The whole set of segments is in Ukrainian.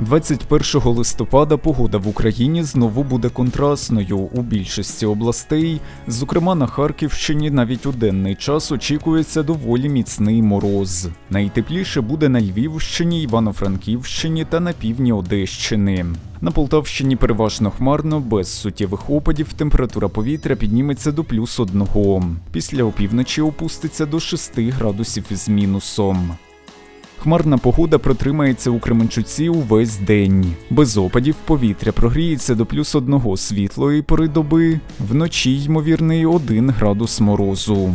21 листопада погода в Україні знову буде контрастною у більшості областей. Зокрема, на Харківщині навіть у денний час очікується доволі міцний мороз. Найтепліше буде на Львівщині, Івано-Франківщині та на півдні Одещини. На Полтавщині переважно хмарно, без суттєвих опадів температура повітря підніметься до плюс одного. Після опівночі опуститься до 6 градусів із мінусом. Хмарна погода протримається у Кременчуці увесь день. Без опадів повітря прогріється до плюс одного світлої пори доби, вночі ймовірний 1 градус морозу.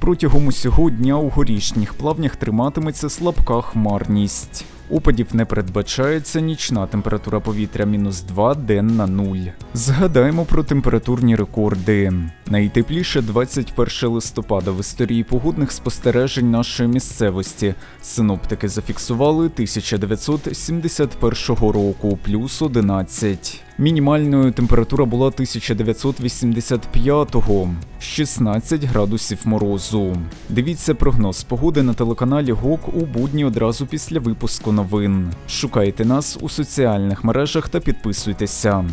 Протягом усього дня у горішніх плавнях триматиметься слабка хмарність. Опадів не передбачається нічна температура повітря мінус 2, денна 0. Згадаємо про температурні рекорди. Найтепліше 21 листопада в історії погодних спостережень нашої місцевості. Синоптики зафіксували 1971 року плюс 11. Мінімальною температура була 1985-го 16 градусів морозу. Дивіться прогноз погоди на телеканалі ГОК у будні одразу після випуску новин. Шукайте нас у соціальних мережах та підписуйтеся.